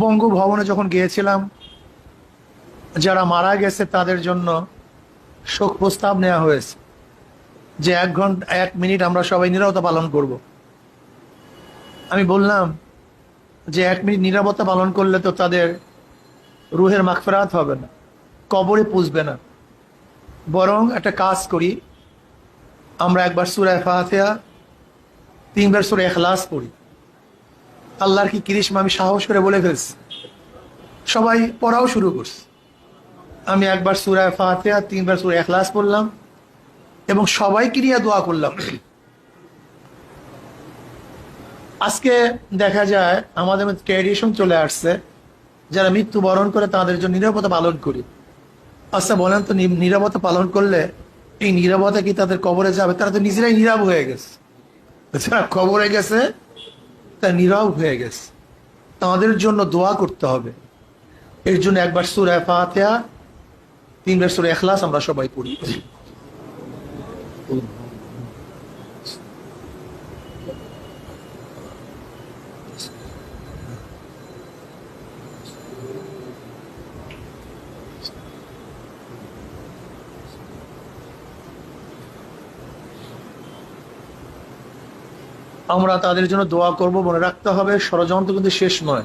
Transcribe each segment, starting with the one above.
বঙ্গভবনে যখন গিয়েছিলাম, যারা মারা গেছে তাদের জন্য শোক প্রস্তাব নেওয়া হয়েছে যে এক ঘণ্টা, এক মিনিট আমরা সবাই নিরবতা পালন করব। আমি বললাম যে এক মিনিট নিরাপত্তা পালন করলে তো তাদের রুহের মাগফেরাত হবে না, কবরে পুষবে না। বরং একটা কাজ করি, আমরা একবার সুরায় ফাতেহা, তিনবার সুরে এখলাস পড়ি। আল্লাহর কি কৃষ্ণ আমি সাহস করে বলে ফেলছি? সবাই পড়াও শুরু করছে। আমি একবার সুরায় ফাতেহা, তিনবার সুরে এখলাস পড়লাম এবং সবাইকে নিয়ে দোয়া করলাম। আজকে দেখা যায় আমাদের মধ্যে ট্র্যাডিশন চলে আসছে, যারা মৃত্যুবরণ করে তাদের জন্য নিরাপত্তা পালন করি। আচ্ছা বলেন তো নিরাপত্তা পালন করলে এই নিরাপত্তা কি তাদের কবরে যাবে? তারা তো নিজেরাই নীরব হয়ে গেছে। কবরে গেছে তা নীরব হয়ে গেছে। তাদের জন্য দোয়া করতে হবে। এর জন্য একবার সুর ফাতেহা, তিনবার সুর এখলাস আমরা সবাই পড়ি। আমরা তাদের জন্য দোয়া করব, মনে রাখতে হবে, ষড়যন্ত্র কিন্তু শেষ নয়।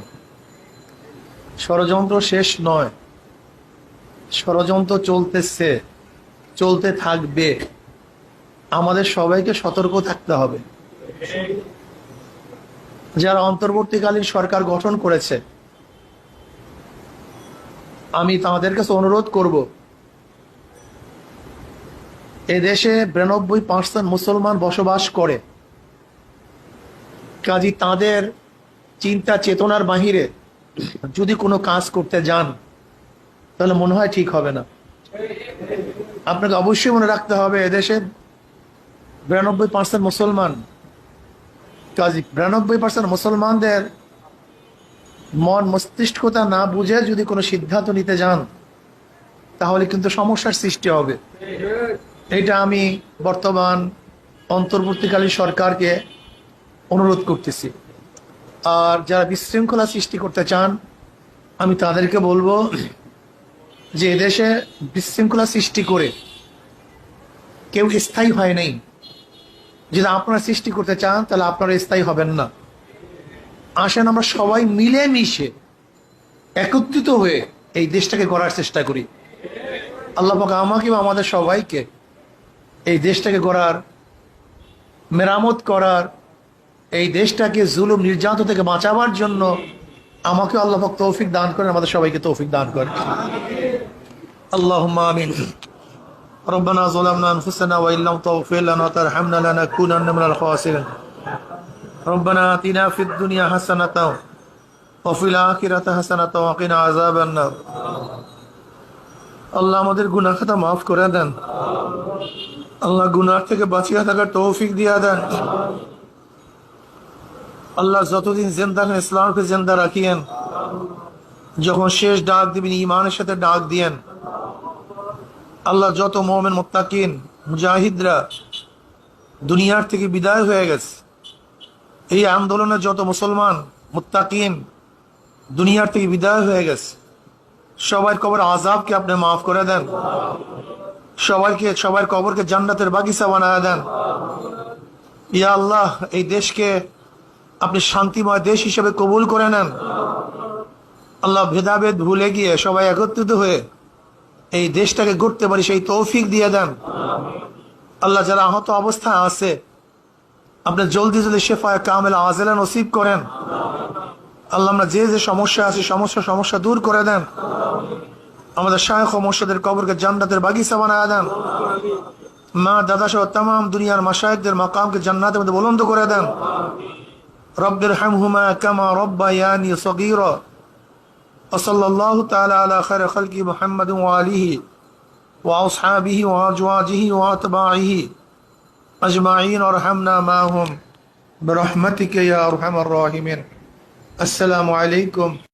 ষড়যন্ত্র শেষ নয়। ষড়যন্ত্র চলতেছে, চলতে থাকবে। আমাদের সবাইকে সতর্ক থাকতে হবে। যারা অন্তর্বর্তীকালীন সরকার গঠন করেছে, আমি তাদের কাছে অনুরোধ করব, এদেশে বিরানব্বই পার্সেন্ট মুসলমান বসবাস করে। কাজী তাদের চিন্তা চেতনার বাহিরে যদি কোনো কাজ করতে যান, তাহলে মনে হয় ঠিক হবে না। আপনাকে অবশ্যই মনে রাখতে হবে, এদেশে বিরানব্বই পার্সেন্ট মুসলমান, কাজী বিরানব্বই পার্সেন্ট মুসলমানদের মন মস্তিষ্কতা না বুঝে যদি কোনো সিদ্ধান্ত নিতে যান, তাহলে কিন্তু সমস্যার সৃষ্টি হবে। এটা আমি বর্তমান অন্তর্বর্তীকালীন সরকারকে অনুরোধ করতেছি। আর যারা বিশৃঙ্খলা সৃষ্টি করতে চান, আমি তাদেরকে বলব যে এদেশে বিশৃঙ্খলা সৃষ্টি করে কেউ স্থায়ী হয় নাই। যদি আপনারা সৃষ্টি করতে চান, তাহলে আপনারা স্থায়ী হবেন না। আসেন আমরা সবাই মিলে মিশে একত্রিত হয়ে এই দেশটাকে গড়ার চেষ্টা করি। আল্লাহ পাক আমাকে বা আমাদের সবাইকে এই দেশটাকে গড়ার, মেরামত করার এই দেশটাকে জুলুম নির্যাতন থেকে বাঁচাবার জন্য আমাকে আল্লাহ পাক তৌফিক দান করেন আমাদের সবাইকে তৌফিক দান করেন আল্লাহ আমিন ربنا ظلمنا انفسنا وان لم تغفر لنا وترحمنا لنكونن من الخاسرين ربنا اتنا في الدنيا حسنه وفي الاخره حسنه وقنا عذاب النار আল্লাহ আমাদের গুনাহ খাতা মাফ করে দেন আল্লাহ গুনাহ থেকে বাঁচিয়ে থাকার তৌফিক দিয়া দেন আল্লাহ যতদিন জেন্দা রাখেন ইসলামকে জেন্দা রাখিয়েন। যখন শেষ ডাক দিবেন ইমানের সাথে ডাক দিয়েন। আল্লাহ যত মোহামেন মোত্তাকিন, মুজাহিদরা দুনিয়ার থেকে বিদায় হয়ে গেছে। এই আন্দোলনে যত মুসলমান মুত্তাকিন, দুনিয়ার থেকে বিদায় হয়ে গেছে। সবার কবর আজাবকে আপনি মাফ করে দেন। সবাইকে, সবার কবরকে জান্নাতের বাগিচা বানায় দেন। ইয়া আল্লাহ, এই দেশকে আপনি শান্তিময় দেশ হিসেবে কবুল করে নেন। আল্লাহ ভেদাভেদ ভুলে গিয়ে সবাই একত্রিত হয়ে এই দেশটাকে গড়তে পারি, সেই তৌফিক দিয়ে দেন। আল্লাহ যারা আহত অবস্থায় আছে, আপনি জলদি জলদি শেফায় কামেল আজেলা নসিব করেন। আল্লাহ আমরা যে যে সমস্যা আছে, সমস্যা সমস্যা দূর করে দেন। আমাদের শায়খ ও মোর্শেদের কবরকে জান্নাতের বাগিচা বানায় দেন। মা দাদা সহ তাম দুনিয়ার মাসায়কদের মাকামকে জান্নাতের মধ্যে বুলন্দ করে দেন। رب ارحمهما كما ربياني صغيرا. وصلى الله تعالى على خير خلق محمد وآله وأصحابه وأزواجه وأتباعه أجمعين ورحمنا معهم. برحمتك يا أرحم الراحمين. السلام عليكم.